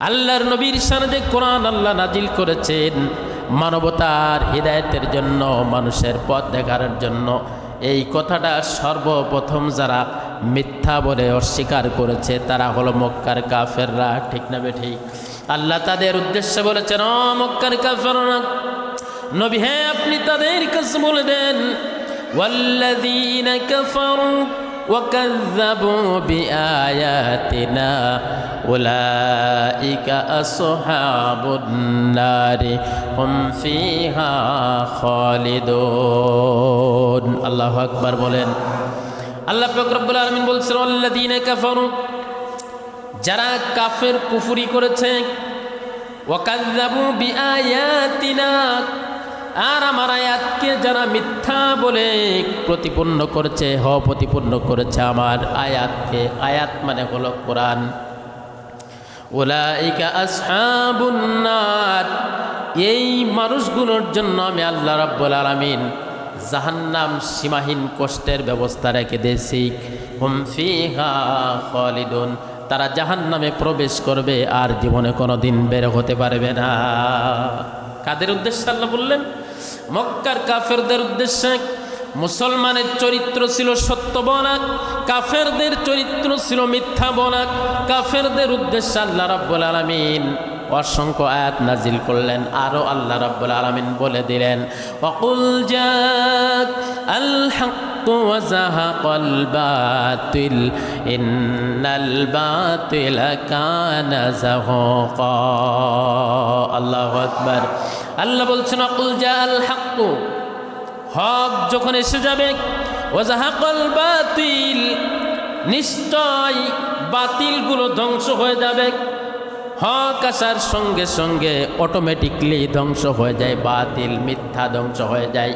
আল্লাহর নবীর সানদে কোরআন আল্লাহ নাজিল করেছেন মানবতার হৃদায়তের জন্য, মানুষের পথ দেখার জন্য। এই কথাটা সর্বপ্রথম যারা মিথ্যা বলে অস্বীকার করেছে, তারা হলো মক্কার কাফেররা। ঠিক না বে ঠিক? আল্লাহ তাদের উদ্দেশ্যে বলেছেন, ও মক্কার কাফেররা, নবী হ্যাঁ আপনি তাদের কাছে বলে দেন কাফারু وكذبوا بآياتنا أولئك أصحاب النار هم فيها خالدون الله أكبر বলেন আল্লাহ পাক রব্বুল আলামিন বলছেন আল্লাযীনা কাফারু যারা কাফের কুফরি করেছে ওয়াকাযযাবু বিআয়াতিনা আর আমার আয়াতকে যারা মিথ্যা বলে প্রতিপন্ন করেছে হ প্রতিপন্ন করেছে আমার আয়াতকে। আয়াত মানে হলো কোরআন। ওলাইকা এই মানুষগুলোর জন্য আমি আল্লাহ রাব্বুল আলামিন জাহান্নাম সীমাহীন কষ্টের ব্যবস্থা রেখে দিয়েছি। হুম ফিহা খালিদুন। তারা জাহান্নামে প্রবেশ করবে, আর জীবনে কোনো দিন বের হতে পারবে না। কাদের উদ্দেশ্যে আল্লাহ বললেন? মক্কার কাফেরদের উদ্দেশ্যে মুসলমানের চরিত্র ছিল সত্য বনাক, কাফেরদের চরিত্র ছিল মিথ্যা বনাক। কাফেরদের উদ্দেশ্যে আল্লাহ রাব্বুল আলমিন অসংখ্য আয়াত নাজিল করলেন আরও আল্লাহ রাব্বুল আলমিন বলে দিলেন অকুল যাক বাতিল, ইন্নাল বাতিল কানা জাহুকা আল্লাহু আকবার। আল্লাহ বলছেন, অকুল জা আল হাক্কু। হক যখন এসে যাবে ওজাহাকল বাতিল। নিশ্চয় বাতিলগুলো ধ্বংস হয়ে যাবে। হক আসার সঙ্গে সঙ্গে অটোমেটিকলি ধ্বংস হয়ে যায়, বাতিল, মিথ্যা ধ্বংস হয়ে যায়।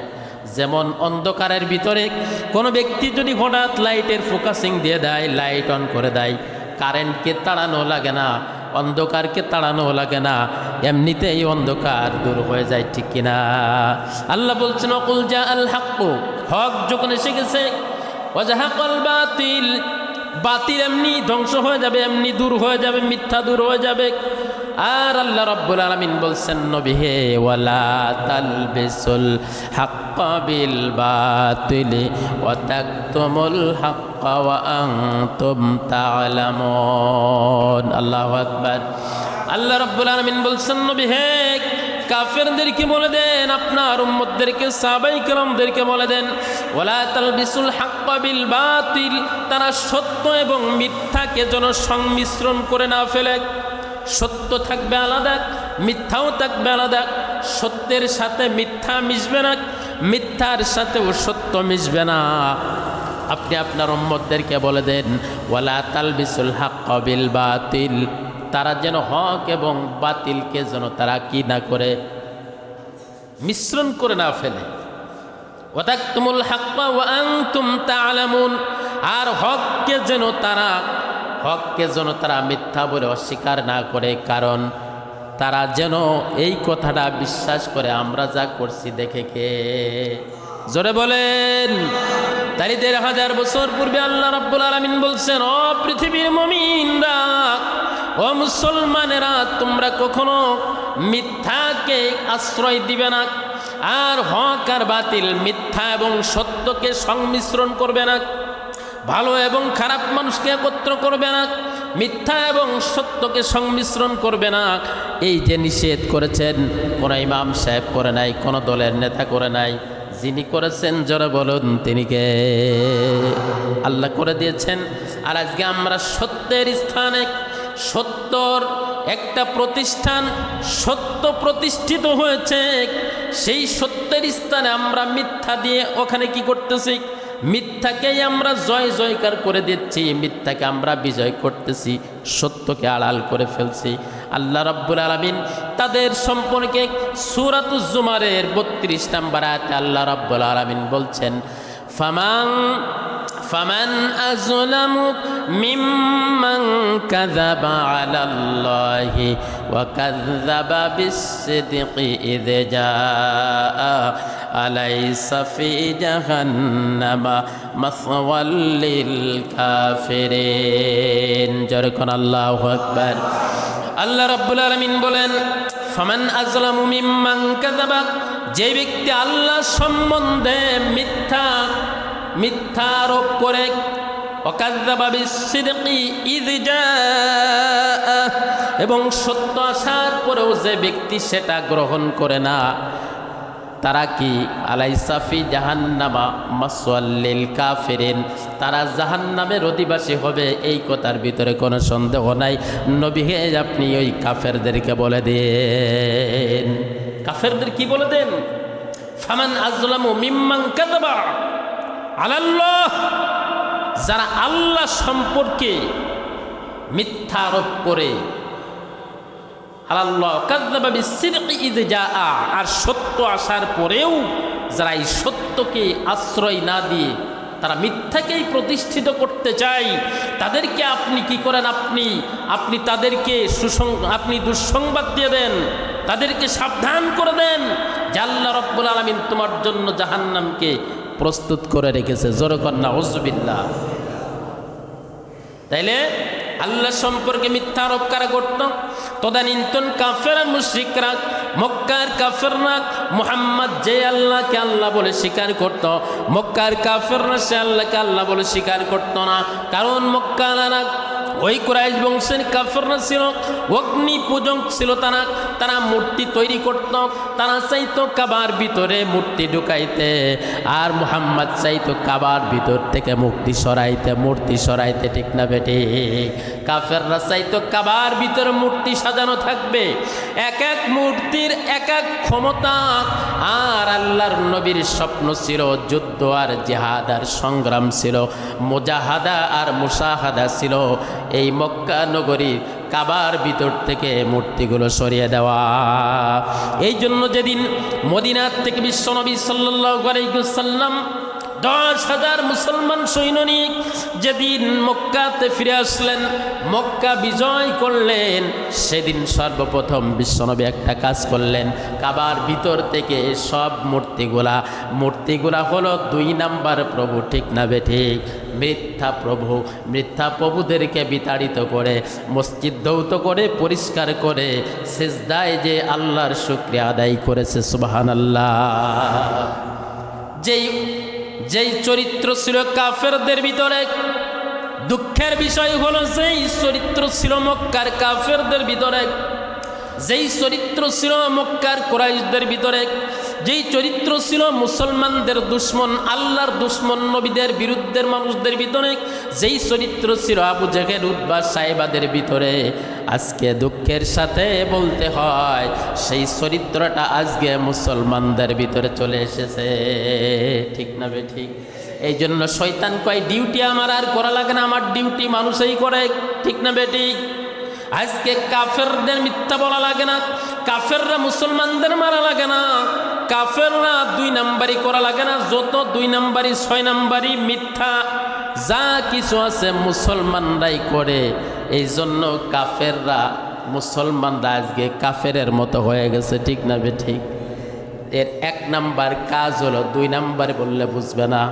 যেমন অন্ধকারের ভিতরে কোনো ব্যক্তি যদি হঠাৎ লাইটের ফোকাসিং দিয়ে দেয়, লাইট অন করে দেয় কারেন্টকে তাড়ানো লাগে না। অন্ধকারকে তাড়ানো লাগে না এমনিতেই অন্ধকার দূর হয়ে যায়, ঠিক কিনা? আল্লাহ বলছেন, অকুল যা আল হাক্কু। হক যখন এসে গেছে অজাহাকল বাতিল। বাতিল এমনি ধ্বংস হয়ে যাবে, এমনি দূর হয়ে যাবে, মিথ্যা দূর হয়ে যাবে। আর আল্লাহ রব্বুল আলমিন বলছেন, নবী হে, ওয়ালা তালবিসুল হাক্কা বিল বাতিলি, ওয়া তাকতুমুল হাক্কা ওয়া আনতুম তা'লামুন। আল্লাহু আকবার। আল্লাহ রব্বুল আলমিন বলছেন, নবী হে, কাফেরদেরকে বলে দেন, আপনার উম্মতদেরকে সাবাই কেরামদেরকে বলে দেন ওলা তালবিসুল হাক্কা বিল বাতিল, তারা সত্য এবং মিথ্যাকে যেন সংমিশ্রণ করে না ফেলে। সত্য থাকবে আলাদা, মিথ্যাও থাকবে আলাদা। সত্যের সাথে মিথ্যা মিশবে না, মিথ্যার সাথেও সত্য মিশবে না। আপনি আপনার উম্মতদেরকে বলে দেন, ওয়ালা তালবিসুল হাক বিল বাতিল। তারা যেন হক এবং বাতিলকে যেন তারা কি না করে, মিশ্রণ করে না ফেলে। ওয়াতাকতুমুল হাক্কা ওয়া আনতুম তা'লামুন আর হককে যেন তারা হককে যেন তারা মিথ্যা বলে অস্বীকার না করে, কারণ তারা যেন এই কথাটা বিশ্বাস করে, আমরা যা করছি দেখে কে। জোরে বলেন। তাই দেড় হাজার বছর পূর্বে আল্লাহ রাব্বুল আলামিন বলছেন, ও পৃথিবীর মমিনরা, ও মুসলমানেরা, তোমরা কখনো মিথ্যাকে আশ্রয় দিবে না, আর হক আর বাতিল মিথ্যা এবং সত্যকে সংমিশ্রণ করবে না। ভালো এবং খারাপ মানুষকে একত্র করবে না, মিথ্যা এবং সত্যকে সংমিশ্রণ করবে না। এই যে নিষেধ করেছেন, কোনো ইমাম সাহেব করে নাই, কোনো দলের নেতা করে নাই, যিনি করেছেন, জোরে বলুন তিনি কে? আল্লাহ করে দিয়েছেন। আর আজকে আমরা সত্যের স্থানে, সত্যর একটা প্রতিষ্ঠান, সত্য প্রতিষ্ঠিত হয়েছে। সেই সত্যের স্থানে আমরা মিথ্যা দিয়ে ওখানে কি করতেছি? মিথ্যাকেই আমরা জয় জয়কার করে দিচ্ছি মিথ্যাকে আমরা বিজয় করতেছি সত্যকে আড়াল করে ফেলছি আল্লাহ রব্বুল আলমিন তাদের সম্পর্কে সুরাতুজ্জুমারের বত্রিশ নাম্বার আয়াতে আল্লাহ রব্বুল আলমিন বলছেন ফামাং فمن أظلم ممن كذب على الله وكذب بالصدق إذ جاء أليس في جهنم مثوى للكافرين جركن الله أكبر আল্লাহ রাব্বুল আলামিন বলেন ফামান আজলামু মিম্মান কাযাবা যে ব্যক্তি আল্লাহ সম্বন্ধে মিথ্যা মিথ্যা আরোপ করে অকাদ্দাবা বিসিদকি ইদ জাআ এবং সত্য আসার পরেও যে ব্যক্তি সেটা গ্রহণ করে না তারা কি? আলাইসাফি জাহান্নামা মাসওয়াল্লিল কাফিরিন। তারা জাহান্নামের অধিবাসী হবে, এই কথার ভিতরে কোনো সন্দেহ নাই। নবী হে, আপনি ওই কাফেরদেরকে বলে দেন। কাফেরদের কি বলে দেন? ফামান আজলামু মিম্মান কাযাবা আলাল্লাহ। যারা আল্লাহ সম্পর্কে মিথ্যা আরোপ করে আল্লাহ কাদ্দাবা বিসিরকি ইদ জাআ আর সত্য আসার পরেও যারা এই সত্যকে আশ্রয় না দিয়ে তারা মিথ্যাকেই প্রতিষ্ঠিত করতে চায়, তাদেরকে আপনি কি করেন আপনি? আপনি তাদেরকে সুসং আপনি দুঃসংবাদ দিয়ে দেন, তাদেরকে সাবধান করে দেন। জাল্লা রব্বুল আলমিন তোমার জন্য জাহান্নামকে প্রস্তুত করে রেখেছে। জোরকন্যা ওজবিল্লা তাইলে আল্লাহ সম্পর্কে মিথ্যা আরোপ কারা করত? তদানীন্তন কাফেরা, মুশ্রিকরা, মক্কার কাফেররা, মোহাম্মদ যে আল্লাহকে আল্লাহ বলে স্বীকার করত, মক্কার কাফেররা সে আল্লাহকে আল্লাহ বলে স্বীকার করত না। কারণ মক্কালারা ওই কুরাইশ বংশের কাফেররা ছিল, অগ্নি পূজক ছিল তারা। তারা মূর্তি তৈরি করত, তারা চাইতো কাবার ভিতরে মূর্তি ঢুকাইতে। আর মুহাম্মদ চাইতো কাবার ভিতর থেকে মুক্তি সরাইতে, মূর্তি সরাইতে, ঠিক না বেটে কাফেররা চাইতো কাবার ভিতরে মূর্তি সাজানো থাকবে। এক এক মূর্তির এক এক ক্ষমতা। আর আল্লাহর নবীর স্বপ্ন ছিল যুদ্ধ আর জেহাদ আর সংগ্রাম ছিল, মোজাহাদা আর মুসাহাদা ছিল। এই মক্কা নগরীর কাবার ভিতর থেকে মূর্তিগুলো সরিয়ে দেওয়া। এই জন্য যেদিন মদিনার থেকে বিশ্বনবী সাল্লাহ আলাইসাল্লাম দশ হাজার মুসলমান সৈনিক যেদিন মক্কাতে ফিরে আসলেন, মক্কা বিজয় করলেন, সেদিন সর্বপ্রথম বিশ্বনবী একটা কাজ করলেন, কাবার ভিতর থেকে সব মূর্তিগুলা মূর্তিগুলা হলো দুই নাম্বার প্রভু, ঠিক না বে ঠিক? মিথ্যা প্রভু, মিথ্যা প্রভুদেরকে বিতাড়িত করে, মসজিদ দৌত করে, পরিষ্কার করে শেষদায় যে আল্লাহর শুক্রিয়া আদায় করেছে সুবাহান আল্লাহ যেই যেই চরিত্র ছিল কাফেরদের ভিতরে, দুঃখের বিষয় হলো যেই চরিত্র ছিল মক্কার কাফেরদের ভিতরে, যেই চরিত্র ছিল মক্কার কোরাইশদের ভিতরে যেই চরিত্র ছিল মুসলমানদের দুশ্মন, আল্লাহর দুশ্মন, নবীদের, বিরুদ্ধের মানুষদের ভিতরে, যেই চরিত্র ছিল আবু জাহের উদ্বাস সাহেবাদের ভিতরে। আজকে দুঃখের সাথে বলতে হয়, সেই চরিত্রটা আজকে মুসলমানদের ভিতরে চলে এসেছে। ঠিক না বে ঠিক? এই জন্য শয়তান কয়, ডিউটি আমার আর করা লাগে না, আমার ডিউটি মানুষই করে। ঠিক না বে ঠিক? আজকে কাফেরদের মিথ্যা বলা লাগে না, কাফেররা মুসলমানদের মারা লাগে না। কাফেররা দুই নাম্বারই করা লাগে না, যত দুই নাম্বারই, ছয় নাম্বারই মিথ্যা, যা কিছু আছে মুসলমানরাই করে। এই জন্য কাফেররা মুসলমানরা আজকে কাফেরের মতো হয়ে গেছে, ঠিক না বে ঠিক? এর এক নাম্বার কাজ হলো, দুই নাম্বার বললে বুঝবে না,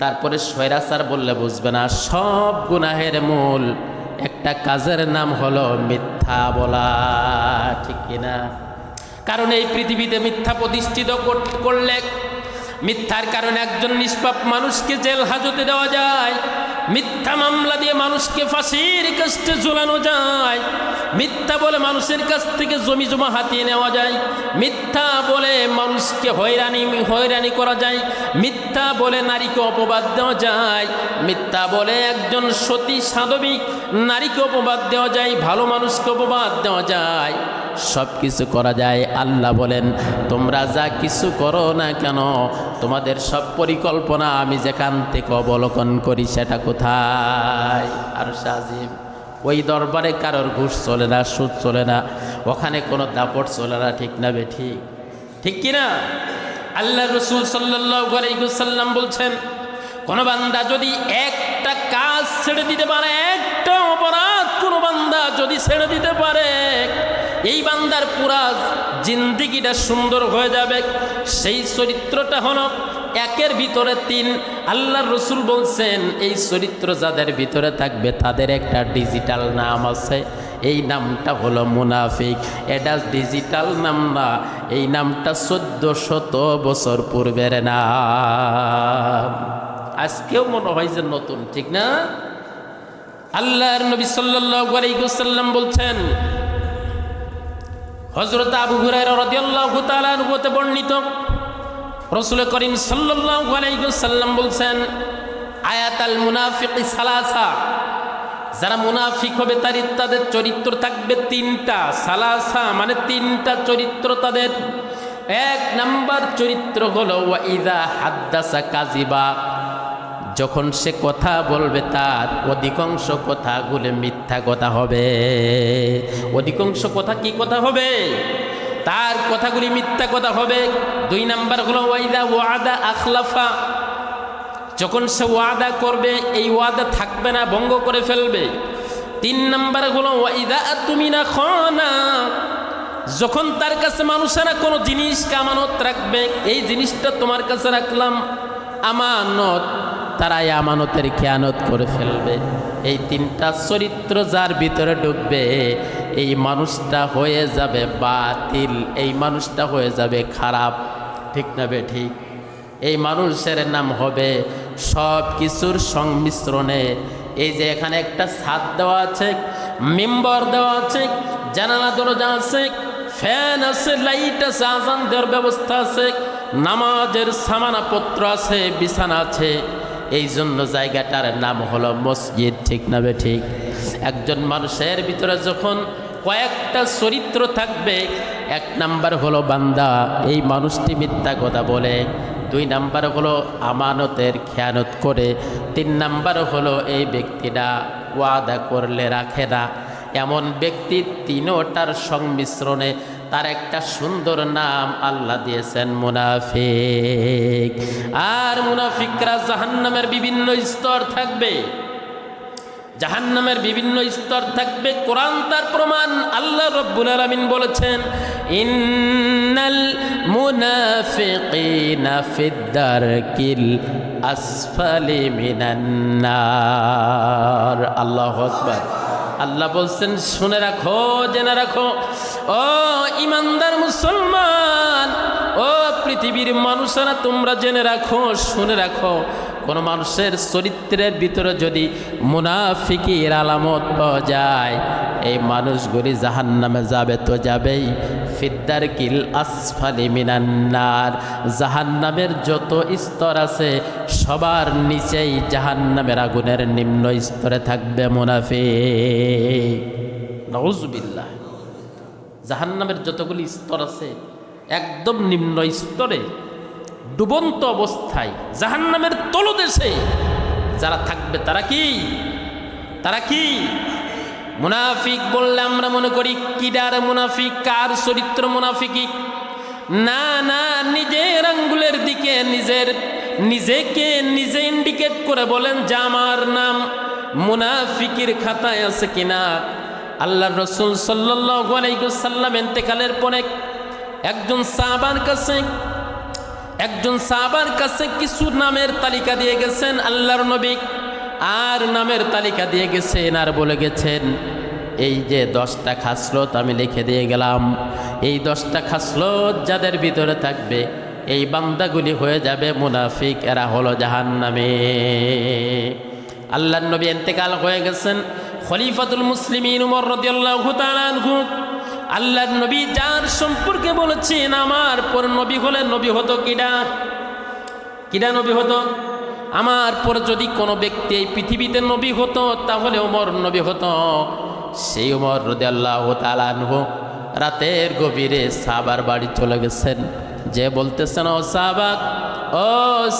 তারপরে স্বৈরাচার বললে বুঝবে না। সব গুনাহের মূল একটা কাজের নাম হলো মিথ্যা বলা, ঠিক কিনা? কারণ এই পৃথিবীতে মিথ্যা প্রতিষ্ঠিত কর- করলে মিথ্যার কারণে একজন নিষ্পাপ মানুষকে জেল হাজতে দেওয়া যায়। মিথ্যা মামলা দিয়ে মানুষকে ফাঁসির কাছে ঝোলানো যায়। মিথ্যা বলে মানুষের কাছ থেকে জমি জমা হাতিয়ে নেওয়া যায়। মিথ্যা বলে মানুষকে হয়রানি হয়রানি করা যায়। মিথ্যা বলে নারীকে অপবাদ দেওয়া যায়। মিথ্যা বলে একজন সতী সাধবিক নারীকে অপবাদ দেওয়া যায়, ভালো মানুষকে অপবাদ দেওয়া যায়। সব কিছু করা যায়। আল্লাহ বলেন, তোমরা যা কিছু করো না কেন, তোমাদের সব পরিকল্পনা আমি যেখান থেকে অবলোকন করি সেটা কোথায়? আর সাজিব ওই দরবারে কারোর ঘুষ চলে না, সুদ চলে না, ওখানে কোনো দাপট চলে না, ঠিক না বে, ঠিক? ঠিক কিনা আল্লাহ রসুল সাল্লাম বলছেন, কোন বান্দা যদি একটা কাজ ছেড়ে দিতে পারে, একটা অপরাধ, কোন বান্দা যদি ছেড়ে দিতে পারে এই বান্দার পুরা জিন্দিগিটা সুন্দর হয়ে যাবে। সেই চরিত্রটা হলো একের ভিতরে তিন। আল্লাহর রসুল বলছেন, এই চরিত্র যাদের ভিতরে থাকবে, তাদের একটা ডিজিটাল নাম আছে। এই নামটা হলো মুনাফিক। এটা ডিজিটাল নাম না, এই নামটা চোদ্দ শত বছর পূর্বের নাম। আজকেও মনে হয় যে নতুন, ঠিক না? আল্লাহর নবী সাল্লাল্লাহু আলাইহি বলছেন হযরত আবু হতে বর্ণিত। রাসূল করিম ওয়াসাল্লাম বলছেন, আয়াতাল মুনাফিকি সালাসা। যারা মুনাফিক হবে তার তাদের চরিত্র থাকবে তিনটা। সালাসা মানে তিনটা চরিত্র তাদের। এক নাম্বার চরিত্র হলো ওয়াইদা হাদ্দাসা কাজিবা যখন সে কথা বলবে, তার অধিকাংশ কথাগুলো মিথ্যা কথা হবে। অধিকাংশ কথা কি কথা হবে? তার কথাগুলি মিথ্যা কথা হবে। দুই নাম্বার হলো, ওয়াইদা ওয়াদা আখলাফা। যখন সে ওয়াদা করবে, এই ওয়াদা থাকবে না, ভঙ্গ করে ফেলবে। তিন নাম্বার হলো, ওয়াইদা তুমি না খানা। যখন তার কাছে মানুষেরা কোনো জিনিস কামানত রাখবে, এই জিনিসটা তোমার কাছে রাখলাম, আমানত। তারা আমানতের খেয়ানত করে ফেলবে। এই তিনটা চরিত্র যার ভিতরে ঢুকবে, এই মানুষটা হয়ে যাবে বাতিল, এই মানুষটা হয়ে যাবে খারাপ। ঠিক না বে ঠিক? এই মানুষের নাম হবে সব কিছুর সংমিশ্রণে। এই যে এখানে একটা ছাদ দেওয়া আছে, মেম্বার দেওয়া আছে, জানালা, দরজা আছে, ফ্যান আছে, লাইট আছে, আজান দেওয়ার ব্যবস্থা আছে, নামাজের সামানাপত্র আছে, বিছানা আছে। এই জন্য জায়গাটার নাম হলো মসজিদ, ঠিক না বে ঠিক? একজন মানুষের ভিতরে যখন কয়েকটা চরিত্র থাকবে, এক নাম্বার হলো বান্দা, এই মানুষটি মিথ্যা কথা বলে। দুই নাম্বার হলো আমানতের খেয়ানত করে। তিন নাম্বার হলো এই ব্যক্তিটা ওয়াদা করলে রাখে না। এমন ব্যক্তি তিনোটার সংমিশ্রণে তার একটা সুন্দর নাম আল্লাহ দিয়েছেন মুনাফিক। আর মুনাফিকরা জাহান্নামের বিভিন্ন স্তর থাকবে। জাহান্নামের বিভিন্ন স্তর থাকবে। কোরআন তার প্রমাণ আল্লাহ রব্বুল আলামিন বলেছেন, ইন্নাল মুনাফিকিনা ফিদ্দারকিল আসফালি মিনান নার। আল্লাহু আকবার। আল্লাহ বলছেন, শুনে রাখো, জেনে রাখো। ও ইমানদার মুসলমান, ও পৃথিবীর মানুষেরা, তোমরা জেনে রাখো, শুনে রাখো। কোনো মানুষের চরিত্রের ভিতরে যদি মুনাফিকির আলামত পাওয়া যায়, এই মানুষগুলি জাহান নামে যাবে তো যাবেই। ফিদ্দার কিল আসফালি মিনান্নার। জাহান নামের যত স্তর আছে সবার নিচেই জাহান নামের আগুনের নিম্ন স্তরে থাকবে মুনাফিক। নজবিল্লাহ জাহান নামের যতগুলি স্তর আছে, একদম নিম্ন স্তরে, ডুবন্ত অবস্থায়, জাহান্নামের তলদেশে যারা থাকবে তারা কি? তারা কি? মুনাফিক বললে আমরা মনে করি কিডার মুনাফিক, কার চরিত্র মুনাফিকি না না, নিজের আঙ্গুলের দিকে, নিজের নিজেকে নিজে ইন্ডিকেট করে বলেন যে আমার নাম মুনাফিকির খাতায় আছে কিনা। আল্লাহ রসুল আলাইসাল্লাম এতেকালের পরে একজন সাহাবার কাছে একজন সাহাবার কাছে কিছু নামের তালিকা দিয়ে গেছেন, আল্লাহর নবী আর নামের তালিকা দিয়ে গেছেন আর বলে গেছেন, এই যে দশটা খাসলত আমি লিখে দিয়ে গেলাম। এই দশটা খাসলত যাদের ভিতরে থাকবে এই বান্দাগুলি হয়ে যাবে মুনাফিক, এরা হলো জাহান নামে আল্লাহ নবী এতেকাল হয়ে গেছেন। খলিফাতুল মুসলিমিন উমর রদিয়াল্লাহু তাআলা আল্লাহর নবী যার সম্পর্কে বলেছেন, আমার পর নবী হলে নবী হতো কিডা? কিডা নবী হতো? আমার পর যদি কোনো ব্যক্তি এই পৃথিবীতে নবী হতো, তাহলে ওমর নবী হতো। সেই ওমর রদে আল্লাহ তালানহ রাতের গভীরে সাবার বাড়ি চলে গেছেন। যে বলতেছেন ও সাহাবাক ও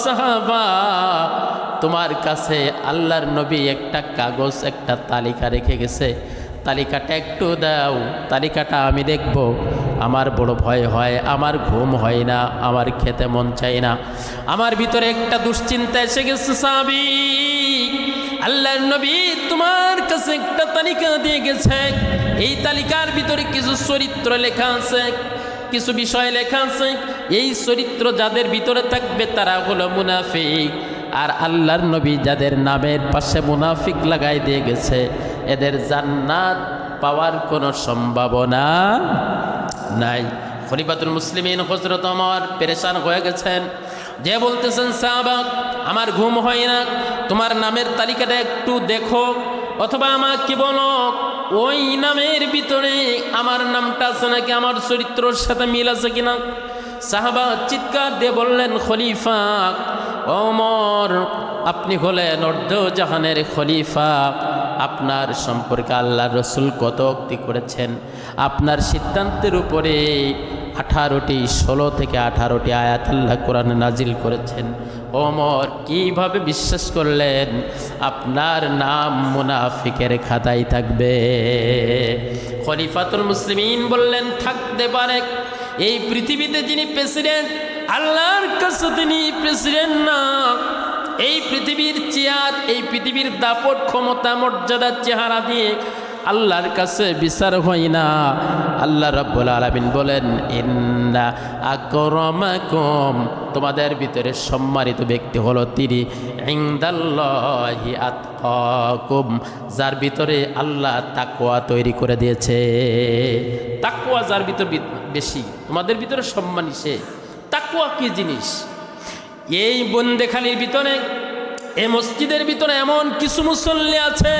সাহাবা, তোমার কাছে আল্লাহর নবী একটা কাগজ, একটা তালিকা রেখে গেছে। তালিকাটা একটু দাও, তালিকাটা আমি দেখব। আমার বড় ভয় হয়, আমার ঘুম হয় না, আমার খেতে মন চাই না। আমার ভিতরে একটা দুশ্চিন্তা এসে গেছে সাবি আল্লাহর নবী তোমার কাছে একটা তালিকা দিয়ে গেছে। এই তালিকার ভিতরে কিছু চরিত্র লেখা আছে, কিছু বিষয় লেখা আছে এই চরিত্র যাদের ভিতরে থাকবে তারা হলো মুনাফিক। আর আল্লাহর নবী যাদের নামের পাশে মুনাফিক লাগাই দিয়ে গেছে, এদের জান্নাত পাওয়ার কোনো সম্ভাবনা নাই। খলিফাতুল মুসলিমিন হজরত আমার পেরেশান হয়ে গেছেন। যে বলতেছেন সাহাবাক আমার ঘুম হয় না, তোমার নামের তালিকাটা একটু দেখো, অথবা আমাকে বলো, ওই নামের ভিতরে আমার নামটা আছে নাকি, আমার চরিত্রর সাথে মিল আছে কিনা? সাহাবা চিৎকার দিয়ে বললেন, খলিফা, ওমর, আপনি হলেন অর্ধ জাহানের খলিফা। আপনার সম্পর্কে আল্লাহ রসুল কত অক্তি করেছেন? আপনার সিদ্ধান্তের উপরে আঠারোটি, ষোলো থেকে আঠারোটি আয়াত আল্লাহ কোরআনে নাজিল করেছেন। ওমর কীভাবে বিশ্বাস করলেন? আপনার নাম মুনাফিকের খাতায় থাকবে। খলিফাতুল মুসলিমিন বললেন, থাকতে পারে এই পৃথিবীতে যিনি প্রেসিডেন্ট, আল্লাহর কাছে তিনি প্রেসিডেন্ট না। এই পৃথিবীর চেয়ার, এই পৃথিবীর দাপট ক্ষমতা, মর্যাদার চেহারা দিয়ে আল্লাহর কাছে বিচার হয় না। আল্লাহ রব্বুল আলমিন বলেন, ইন্না আকরমাকুম। তোমাদের ভিতরে সম্মানিত ব্যক্তি হলো তিনি। ইংদাল্লাহি যার ভিতরে আল্লাহ তাকওয়া তৈরি করে দিয়েছে। তাকওয়া যার ভিতর বেশি, তোমাদের ভিতরে সম্মানী সে। তাকুয়া কি জিনিস? এই বন্দেখালির ভিতরে এ মসজিদের ভিতরে এমন কিছু মুসল্লি আছে,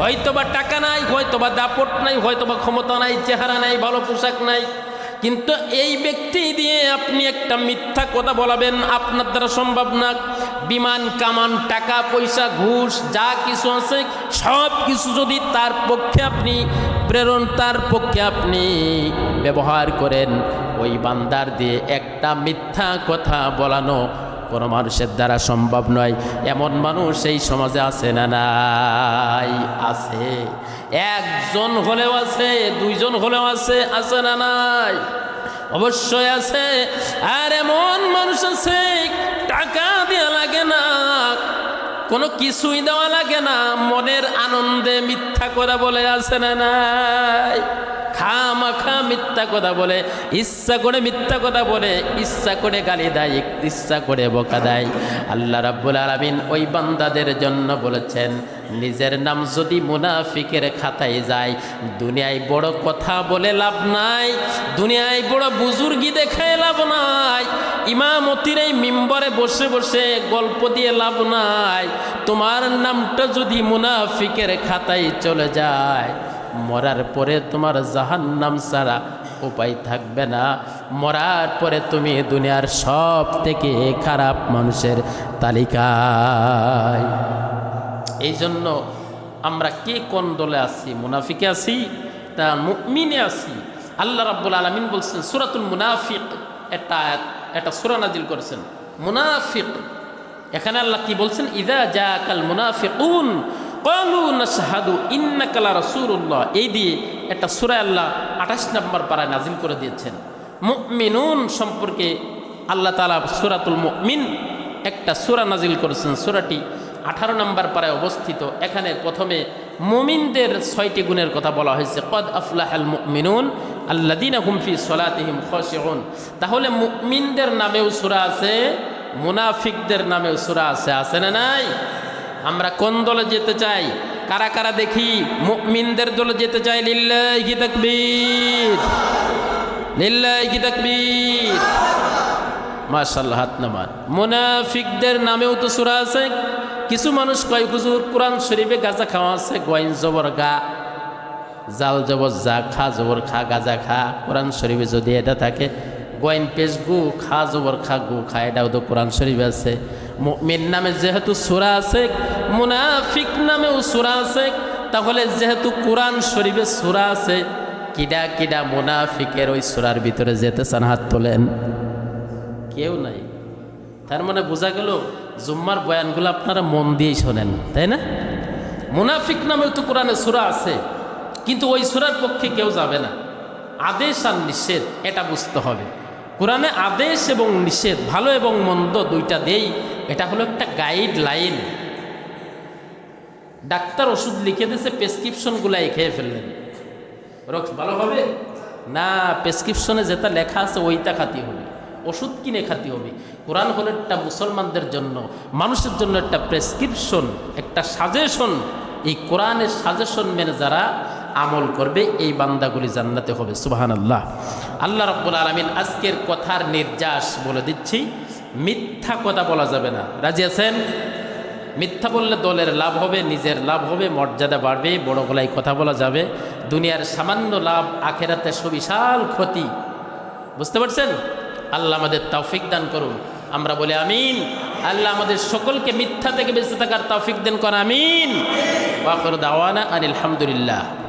হয়তোবা টাকা নাই, হয়তোবা দাপট নাই, হয়তোবা ক্ষমতা নাই, চেহারা নাই, ভালো পোশাক নাই কিন্তু এই ব্যক্তি দিয়ে আপনি একটা মিথ্যা কথা বলাবেন, আপনার দ্বারা সম্ভব না। বিমান, কামান, টাকা, পয়সা, ঘুষ, যা কিছু আছে, সব কিছু যদি তার পক্ষে আপনি প্রেরণ, তার পক্ষে আপনি ব্যবহার করেন, ওই বান্দার দিয়ে একটা মিথ্যা কথা বলানো কোনো মানুষের দ্বারা সম্ভব নয়। এমন মানুষ এই সমাজে আছে না নাই? আছে। একজন হলেও আছে, দুইজন হলেও আছে আছে না নাই? অবশ্যই আছে। আর এমন মানুষ আছে, টাকা দেওয়া লাগে না, কোনো কিছুই দেওয়া লাগে না, মনের আনন্দে মিথ্যা কথা বলে আছে না নাই? খা মাখা মিথ্যা কথা বলে, ইচ্ছা করে মিথ্যা কথা বলে, ইচ্ছা করে গালি দেয়, ইচ্ছা করে বোকা দেয়। আল্লাহ রাব্বুল আলামিন ওই বান্দাদের জন্য বলেছেন, নিজের নাম যদি মুনাফিকের খাতায় যায়, দুনিয়ায় বড় কথা বলে লাভ নাই, দুনিয়ায় বড় বুজুর্গি দেখায় লাভ নাই, ইমামতির এই মিম্বরে বসে বসে গল্প দিয়ে লাভ নাই, তোমার নামটা যদি মুনাফিকের খাতায় চলে যায় মরার পরে তোমার জাহান্নাম ছাড়া উপায় থাকবে না। মরার পরে তুমি দুনিয়ার সব থেকে খারাপ মানুষের তালিকায়। এই জন্য আমরা কে কোন দলে আছি? মুনাফিকে আছি তা মুমিনে আছি? আল্লাহ রাব্বুল আলামিন বলছেন, সূরাতুল মুনাফিক একটা একটা সূরা নাজিল করেছেন। মুনাফিক, এখানে আল্লাহ কি বলছেন? ইদা জাকাল মুনাফিকুন ক্বালু নাশহাদু ইন্নাকা লা রাসূলুল্লাহ এই দিয়ে একটা সূরা আল্লাহ 28 নম্বর পারায় নাজিল করে দিয়েছেন। মুমিনুন সম্পর্কে আল্লাহ তাআলা সূরাতুল মুমিন একটা সূরা নাজিল করেছেন। সূরাটি আঠারো নম্বর পাড়ায় অবস্থিত। এখানে প্রথমে মুমিনদের ছয়টি গুণের কথা বলা হয়েছে। কদ আফলাহাল মুমিনুন আল্লাদিনা হুমফি সলাতিহিম খসিউন তাহলে মুমিনদের নামেও সুরা আছে, মুনাফিকদের নামেও সুরা আছে আছে না নাই? আমরা কোন দলে যেতে চাই? কারা কারা দেখি? মুমিনদের দলে যেতে চাই? লিল্লাহি তাকবীর। লিল্লাহি তাকবীর। মাশাল্লাহ হাত নামান। মুনাফিকদের নামেও তো সূরা আছে। কিছু মানুষ কয়, হুজুর, কোরআন শরীফে গাজা খাওয়া আছে গয়েন জবর গা, জাল জবর যা খা, জবর খা, গাজা খা, কোরআন শরীফে যদি এটা থাকে গয়েন পেশ গু, খা, জবর খা, গু খা, এটাও তো কোরআন শরীফে আছে। মুমিন নামে যেহেতু সুরা আছে, মুনাফিক নামেও সুরা আছে, তাহলে যেহেতু কোরআন শরীফে সুরা আছে, কিডা কিডা মুনাফিকের ওই সুরার ভিতরে যেতে চান, হাত তোলেন। কেউ নাই। তার মানে বোঝা গেল, জুম্মার বয়ানগুলো আপনারা মন দিয়েই শোনেন, তাই না? মুনাফিক নামেও তো কোরআনে সুরা আছে, কিন্তু ওই সুরার পক্ষে কেউ যাবে না। আদেশ আর নিষেধ, এটা বুঝতে হবে। কোরআনে আদেশ এবং নিষেধ, ভালো এবং মন্দ দুইটা দেই, এটা হলো একটা গাইড লাইন ডাক্তার ওষুধ লিখে দিয়েছে প্রেসক্রিপশনগুলাই খেয়ে ফেললেন। রক্স ভালো হবে? না প্রেসক্রিপশনে যেটা লেখা আছে, ওইটা খাতি হবে। ওষুধ কিনে খাতি হবে। কোরআন হলো একটা মুসলমানদের জন্য, মানুষের জন্য একটা প্রেসক্রিপশন একটা সাজেশন এই কোরআনের সাজেশন মেনে যারা আমল করবে, এই বান্দাগুলি জান্নাতে হবে সুবাহান আল্লাহ আল্লাহ রব্বুল আলমিন আজকের কথার নির্যাস বলে দিচ্ছি। মিথ্যা কথা বলা যাবে না। রাজি আছেন? মিথ্যা বললে দলের লাভ হবে, নিজের লাভ হবে, মর্যাদা বাড়বে, বড় গলায় কথা বলা যাবে। দুনিয়ার সামান্য লাভ আখেরাতে সুবিশাল ক্ষতি। বুঝতে পারছেন? আল্লাহ আমাদের তৌফিক দান করুন। আমরা বলি আমিন। আল্লাহ আমাদের সকলকে মিথ্যা থেকে বেঁচে থাকার তৌফিক দান কর আমিন। আনিল আলহামদুলিল্লাহ